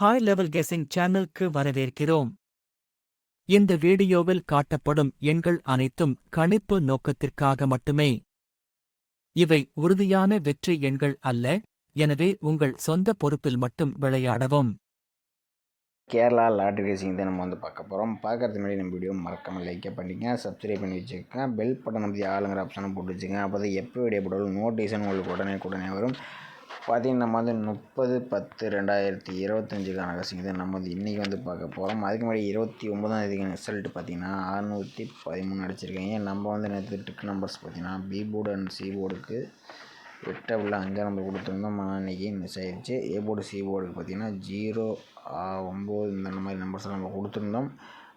Hi level guessing சேனலுக்கு வரவேற்கிறோம். இந்த வீடியோவில் காட்டப்படும் எண்கள் அனைத்தும் கணிப்பு நோக்கத்திற்காக மட்டுமே. இவை உறுதியான வெற்றி எண்கள் அல்ல எனவே உங்கள் சொந்த பொறுப்பில் மட்டும் விளையாடவும். கேரளா லாட்ரி ரேசிங் தான் நம்ம வந்து பார்க்க போகிறோம் பார்க்கறதுக்கு முன்னாடி நம்ம வீடியோ மறக்காமல் லைக் பண்ணிங்க சப்ஸ்கிரைப் பண்ணி வச்சுக்கோங்க பெல் பட்டன் நம்பி ஆளுங்கிற ஆப்ஷனை போட்டு வச்சுக்கோங்க. அப்போ தான் எப்போ வீடியோ போட்டாலும் நோட்டிஃபிகேஷன் உங்களுக்கு உடனே உடனே வரும். பார்த்தீங்கன்னா நம்ம வந்து முப்பது பத்து ரெண்டாயிரத்தி இருபத்தஞ்சுக்கான கசிங்க தான் நம்ம வந்து இன்றைக்கி வந்து பார்க்க போகிறோம் அதுக்கு முன்னாடி இருபத்தி ஒன்பதாம் தேதிக்கான ரிசல்ட் பார்த்தீங்கன்னா அறுநூற்றி பதிமூணு அடிச்சிருக்கீங்க நம்ம வந்து நேற்று டிக் நம்பர்ஸ் பார்த்தீங்கன்னா பி போர்டு அண்ட் சி போர்டுக்கு எட்டை உள்ள அஞ்சாம் நம்பர் கொடுத்துருந்தோம். ஆனால் இன்றைக்கி மிஸ் ஆயிடுச்சு ஏ போர்டு சி போர்டுக்கு பார்த்தீங்கன்னா ஜீரோ ஒம்பது இந்த மாதிரி நம்பர்ஸ் நம்ம கொடுத்துருந்தோம்.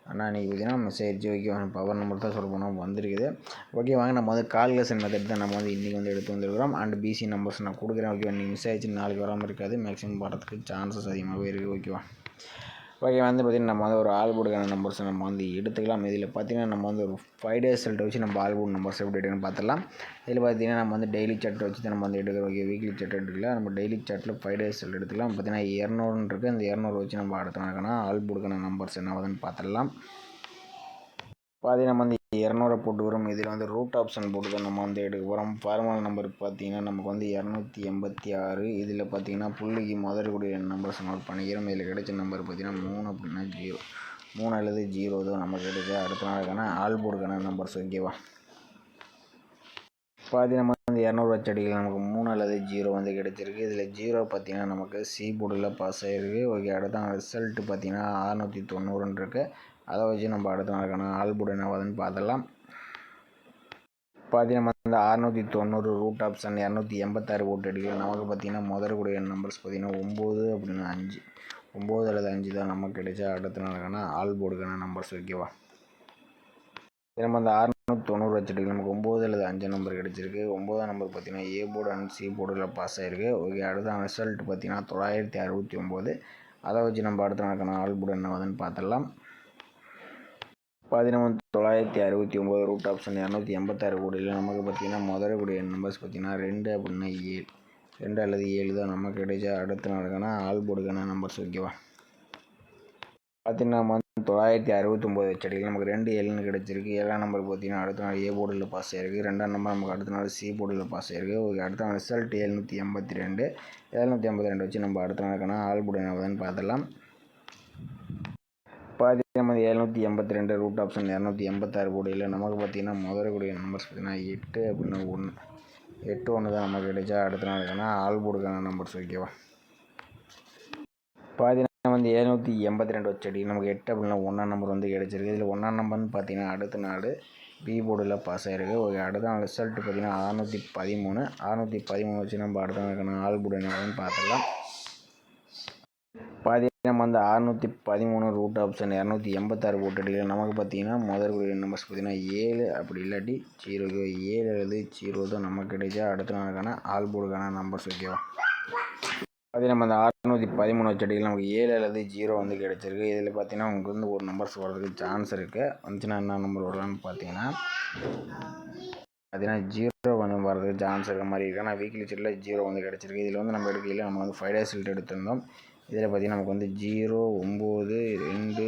ஆனால் இன்றைக்கி பார்த்தீங்கன்னா மிஸ் ஆயிடுச்சு ஓகே பவர் நம்பர் தான் சொல்ல போனால் வந்திருக்குது. ஓகே வாங்க நம்ம வந்து கால்குலேஷன் மெத்தட் தான் நம்ம வந்து இன்றைக்கி வந்து எடுத்து வந்துருக்கிறோம். அண்ட் பிசி நம்பர்ஸ் நான் கொடுக்குறேன் ஓகேவா இன்றைக்கி மிஸ் ஆயிடுச்சு நாளைக்கு வராமல் இருக்காது. மேக்ஸிமம் வரதுக்கு சான்சஸ் அதிகமாகவே இருக்குது ஓகேவா ஓகே வந்து பார்த்திங்கன்னா நம்ம வந்து ஒரு ஆல்போர்டுக்கான நம்பர்ஸ் நம்ம வந்து எடுத்துக்கலாம். இதில் பார்த்திங்கன்னா நம்ம வந்து ஒரு ஃபைவ் டேஸ் செல்ட்டை வச்சு நம்ம ஆல்பூட் நம்பர்ஸ் எப்படி எடுக்கணும்னு பார்த்துலாம் இதில் பார்த்திங்கன்னா நம்ம வந்து டெய்லி சார்ட் வச்சு தான் நம்ம வந்து எடுக்கிற ஓகே வீக்லி சார்ட் எடுக்கலாம் நம்ம டெய்லி சார்ட்டில் ஃபைவ் டேஸ் செல்ட் எடுத்துக்கலாம். பார்த்திங்கன்னா இரநூறுன்னு இருக்குது அந்த இரநூறு வச்சு நம்ம அடுத்த நாளுக்கான ஆல்போர்டுக்கான நம்பர்ஸ் என்ன ஆகுதுன்னு பார்த்துடலாம் பாதி நம்ம வந்து இரநூறு போட்டு வரும். இதில் வந்து ரூட் ஆப்ஷன் போட்டு தான் நம்ம வந்து எடுக்க போகிறோம் ஃபார்மல் நம்பர் பார்த்தீங்கன்னா நமக்கு வந்து இரநூத்தி எண்பத்தி ஆறு. இதில் பார்த்தீங்கன்னா புள்ளிக்கு முதற்கூடிய நம்பர்ஸ் நோட் பண்ணிக்கிறோம். இதில் கிடைச்ச நம்பர் பார்த்தீங்கன்னா மூணு அப்படின்னா ஜீரோ மூணு அல்லது ஜீரோ தான் நமக்கு கிடைச்ச. அடுத்த நாளுக்கான ஆல்போர்டுக்கான நம்பர்ஸ் ஓகேவா பாதி நம்ம வந்து இரநூறுவா செடிகள் நமக்கு மூணு அல்லது ஜீரோ வந்து கிடைச்சிருக்கு. இதில் ஜீரோ பார்த்தீங்கன்னா நமக்கு சி போர்டில் பாஸ் ஆகிருக்கு ஓகே அடுத்த ரிசல்ட்டு பார்த்தீங்கன்னா அறநூற்றி தொண்ணூறுன்னு இருக்குது அதை வச்சு நம்ம அடுத்த நாளுக்கான ஆல்போர்டு என்னவாதுன்னு பார்த்துடலாம். பார்த்தீங்கன்னா இந்த அறநூற்றி தொண்ணூறு ரூட் ஆப்ஷன் இரநூத்தி எண்பத்தாறு ஓட்டு அடிக்கலாம் நமக்கு பார்த்தீங்கன்னா முதற்கூடிய நம்பர்ஸ் பார்த்தீங்கன்னா ஒம்பது அப்படின்னு அஞ்சு. ஒம்பது அல்லது அஞ்சு தான் நமக்கு கிடைச்சா அடுத்த நாளுக்கான ஆல்போர்டுக்கான நம்பர்ஸ் ஓகேவா நம்ம அந்த அறுநூத்தி தொண்ணூறு வச்சுட்டு நமக்கு ஒம்பது அல்லது அஞ்சு நம்பர் கிடச்சிருக்கு. ஒம்பதாம் நம்பர் பார்த்தீங்கன்னா ஏ போர்டு அண்ட் சி போர்டில் பாஸ் ஆகிருக்கு ஓகே அடுத்த ரிசல்ட் பார்த்தீங்கன்னா தொள்ளாயிரத்தி அறுபத்தி ஒம்பது அதை வச்சு நம்ம அடுத்த நாளுக்கான ஆல்போர்டு என்ன ஆகுதுன்னு பார்த்துடலாம். பதினொன்று தொள்ளாயிரத்தி அறுபத்தி ஒம்பது ரூட் ஆப்ஷன் இரநூத்தி எண்பத்தாறு கோடியில் நமக்கு பார்த்திங்கன்னா முதல்ல கூடிய நம்பர்ஸ் பார்த்திங்கன்னா ரெண்டு அப்படின்னா ஏழு ரெண்டு அல்லது ஏழு தான் நமக்கு கிடைச்ச அடுத்த நாளுக்கான ஆல்போர்டுக்கான நம்பர்ஸ் ஓகேவா? பார்த்தீங்கன்னா வந்து தொள்ளாயிரத்தி அறுபத்தொம்போது செடிகள் நமக்கு ரெண்டு ஏழுன்னு கிடச்சிருக்கு. ஏழாம் நம்பர் பார்த்தீங்கன்னா அடுத்த நாள் ஏ போர்டில் பாஸ் ஆயிருக்கு. ரெண்டாம் நம்பர் நமக்கு அடுத்த நாள் சி போர்டில் பாஸ் ஆயிருக்கு. ஓகே அடுத்த நாள் ரிசல்ட் எழுநூற்றி எண்பத்தி ரெண்டு. எழுநூற்றி ஐம்பத்தி ரெண்டு வச்சு நம்ம அடுத்த நாளுக்கான ஆல்போர்டு என்ன பார்த்துடலாம். இரநூத்தி எண்பத்தி ரெண்டு ரூட் ஆப்ஷன் இரநூத்தி எண்பத்தாறு கோடியில் நமக்கு பார்த்தீங்கன்னா முதற்கூடிய நம்பர்ஸ் பார்த்தீங்கன்னா எட்டு அப்படின்னு ஒன்று எட்டு ஒன்று தான் நமக்கு கிடைச்சா அடுத்த நாள் இருக்கிற ஆல்போர்டுக்கான நம்பர்ஸ் ஓகேவா பாதி வந்து எழுநூற்றி எண்பத்தி ரெண்டு வச்சடி. நமக்கு எட்டு அப்படின்னா ஒன்றாம் நம்பர் வந்து கிடச்சிருக்கு. இதில் ஒன்றாம் நம்பர்னு பார்த்தீங்கன்னா அடுத்த நாள் பி போர்டில் பாஸ் ஆகிருக்கு ஓகே அடுத்த நாள் ரிசல்ட் பார்த்தீங்கன்னா அறநூற்றி பதிமூணு. அறநூற்றி பதிமூணு வச்சு நம்ம அடுத்த நாள் ஆள் போர்டு என்னன்னு பார்த்துடலாம். பாதி நம்ம வந்து அறநூற்றி பதிமூணு ரூட் ஆப்ஷன் இரநூத்தி எண்பத்தாறு போட்டு நமக்கு பார்த்தீங்கன்னா முதல் நம்பர்ஸ் பார்த்தீங்கன்னா ஏழு அப்படி இல்லாட்டி ஜீரோ ஏழு அல்லது ஜீரோ தான் நமக்கு கிடைச்சா அடுத்த நாளுக்கான ஆல் போர்டுக்கான நம்பர்ஸ் ஓகேவா அதே நம்ம அந்த அறுநூற்றி பதிமூணு வச்சடியில் நமக்கு ஏழு அல்லது ஜீரோ வந்து கிடச்சிருக்கு. இதில் பார்த்தீங்கன்னா உங்களுக்கு வந்து ஒரு நம்பர்ஸ் வர்றதுக்கு சான்ஸ் இருக்குது வந்துச்சுன்னா என்ன நம்பர் வரலான்னு பார்த்தீங்கன்னா பார்த்தீங்கன்னா ஜீரோ வந்து வரதுக்கு சான்ஸ் இருக்க மாதிரி இருக்குது ஆனால் வீக்லி சீட்டில் ஜீரோ வந்து கிடச்சிருக்கு. இதில் வந்து நம்ம எடுக்கையில் நம்ம வந்து ஃபைவ் டேஸ் சீட் எடுத்திருந்தோம். இதில் பார்த்திங்கன்னா நமக்கு வந்து ஜீரோ ஒம்பது ரெண்டு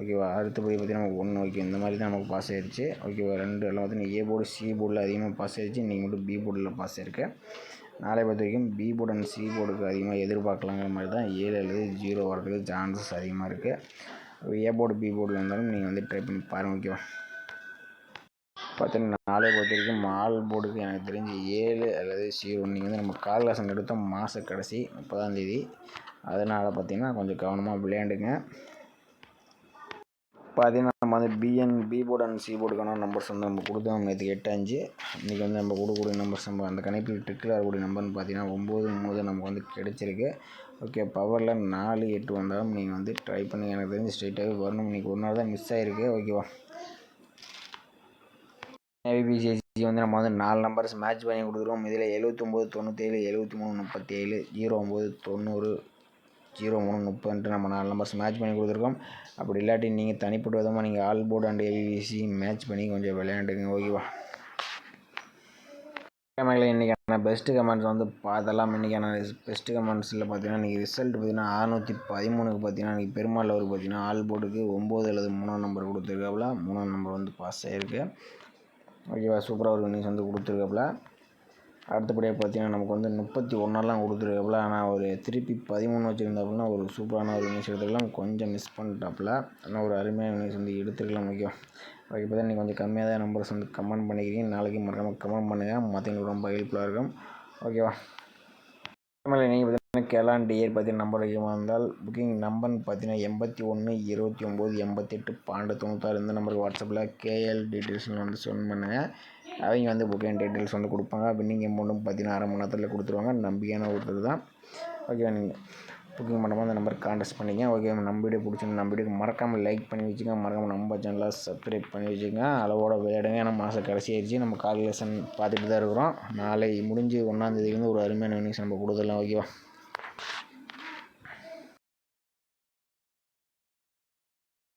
ஓகேவா? அடுத்தபடி பார்த்திங்கன்னா நமக்கு ஒன்று ஓகே. இந்த மாதிரி தான் நமக்கு பாஸ் ஆயிடுச்சு ஓகேவா? ரெண்டு எல்லாம் பார்த்தீங்கன்னா ஏ போர்டு சி போர்டில் அதிகமாக பாஸ் ஆயிடுச்சு இன்றைக்கி மட்டும் பி போர்டில் பாஸ் ஆயிருக்கு. நாளை பொறுத்த வரைக்கும் பி போர்டு அண்ட் சி போர்டுக்கு அதிகமாக எதிர்பார்க்கலாங்கிற மாதிரி தான் ஏழு அல்லது ஜீரோ வரதுக்கு சான்சஸ் அதிகமாக இருக்குது ஏ போர்டு பி போர்டில் இருந்தாலும் நீங்கள் வந்து ட்ரை பண்ணி பாருங்கள் ஓகேவா? பார்த்தீங்கன்னா நாளை பொறுத்த வரைக்கும் மால் போர்டுக்கு எனக்கு தெரிஞ்சு ஏழு அல்லது ஜீரோ நீங்கள் வந்து நம்ம கால்காசன் எடுத்தோம். மாத கடைசி முப்பதாம் தேதி. அதனால் பார்த்திங்கன்னா கொஞ்சம் கவனமாக விளையாண்டுங்க. பார்த்தீங்கன்னா நம்ம வந்து பிஎன் பி போர்டு அண்ட் சி போர்டுக்கான நம்பர்ஸ் வந்து நம்ம கொடுத்தோம். நேற்று எட்டு அஞ்சு. இன்றைக்கி வந்து நம்ம கொடுக்கக்கூடிய நம்பர்ஸ் நம்ம அந்த கணிப்பில் ட்ரிக்கில் வரக்கூடிய நம்பர்னு பார்த்தீங்கன்னா ஒம்பது மூணு நமக்கு வந்து கிடச்சிருக்கு. ஓகே பவரில் நாலு எட்டு வந்தாலும் நீங்கள் வந்து ட்ரை பண்ணி எனக்கு தெரிஞ்சு ஸ்ட்ரைட்டாகவே வரணும். இன்றைக்கி ஒரு நாள் தான் மிஸ் ஆகிருக்கு ஓகேவா ஏபிசிஎஸ்சி வந்து நம்ம வந்து நாலு நம்பர்ஸ் மேட்ச் பண்ணி கொடுத்துருவோம் இதில் எழுபத்தொம்போது தொண்ணூற்றேழு எழுபத்தி மூணு முப்பத்தேழு ஜீரோ ஒம்பது தொண்ணூறு ஜீரோ மூணு முப்பதுன்ட்டு நம்ம நாலு நம்பர்ஸ் மேட்ச் பண்ணி கொடுத்துருக்கோம். அப்படி இல்லாட்டி நீங்கள் தனிப்பட்ட விதமாக நீங்கள் all board and ABBC match பண்ணி கொஞ்சம் விளையாண்டுங்க ஓகேவா கேமரில் இன்றைக்கான பெஸ்ட்டு கமெண்ட்ஸ் வந்து பார்த்தலாம் இன்றைக்கான பெஸ்ட்டு கமெண்ட்ஸில் பார்த்தீங்கன்னா இன்றைக்கி ரிசல்ட் பார்த்தீங்கன்னா அறநூற்றி பதிமூணுக்கு பார்த்தீங்கன்னா இன்றைக்கி பெருமாள் அவருக்கு பார்த்தீங்கன்னா ஆல் போர்டுக்கு ஒம்பது அல்லது மூணாம் நம்பர் கொடுத்துருக்காப்புல. மூணாம் நம்பர் வந்து பாஸ் ஆகிருக்கு ஓகேவா சூப்பராக ஒரு இன்னிங்ஸ் வந்து கொடுத்துருக்காப்புல. அடுத்தபடியாக பார்த்தீங்கன்னா நமக்கு வந்து முப்பத்தி ஒன்றெல்லாம் கொடுத்துருக்காப்புல. ஆனால் ஒரு திருப்பி பதிமூணு வச்சுருந்தாப்புலனா ஒரு சூப்பரான ஒரு இன்னிங்ஸ் எடுத்துக்கலாம் கொஞ்சம் மிஸ் பண்ணிட்டாப்புல. ஆனால் ஒரு அருமையான இன்னிங்ஸ் வந்து எடுத்துருக்கலாம். ஓகே ஓகே இப்போ தான் நீங்கள் கொஞ்சம் கம்மியாக தான் நம்பர்ஸ் வந்து கமெண்ட் பண்ணிக்கிறீங்க. நாளைக்கு மறக்காமல் கமெண்ட் பண்ணுங்கள் மற்றவங்களுக்கு ரொம்ப ஹெல்ப்ஃபுல்லாக இருக்கும். ஓகேவா நீங்கள் கேலான் டிஏர் பார்த்தீங்கன்னா நம்பர் அதிகமாக இருந்தால் புக்கிங் நம்பர் பார்த்தீங்கன்னா எண்பத்தி ஒன்று இருபத்தி ஒம்பது எண்பத்தெட்டு பன்னெண்டு தொண்ணூத்தாறு இந்த நம்பருக்கு வாட்ஸ்அப்பில் கேஎல் டீட்டெயில்ஸ்னு வந்து சென்ட் பண்ணுங்கள் அவங்க வந்து புக்கிங் டீட்டெயில்ஸ் வந்து கொடுப்பாங்க. பின்னிங் அமௌண்ட்டும் பார்த்தீங்கன்னா அரை மணி நேரத்தில் கொடுத்துருவாங்க. நம்பிக்கையான ஒருத்தர் தான். ஓகேவா நீங்கள் புக்கிங் பண்ணும்போது அந்த நம்பருக்கு கான்டெக்ட் பண்ணிங்க. ஓகே நம்ம வீடியோ பிடிச்சிருந்து நம்ம வீடியோ மறக்காமல் லைக் பண்ணி வச்சுங்க மறக்காமல் நம்ம சேனலை சப்ஸ்கிரைப் பண்ணி வச்சுக்கோங்க. அளவோட விளையாடுங்க. ஏன்னா மாதம் கடைசி ஆயிடுச்சு. நம்ம கால்குலேஷன் பார்த்துட்டு தான் இருக்கிறோம். நாளை முடிஞ்சு ஒன்றாந்தேதிலேருந்து ஒரு அருமையான நியூஸ் நம்ம கொடுத்துடலாம். ஓகேவா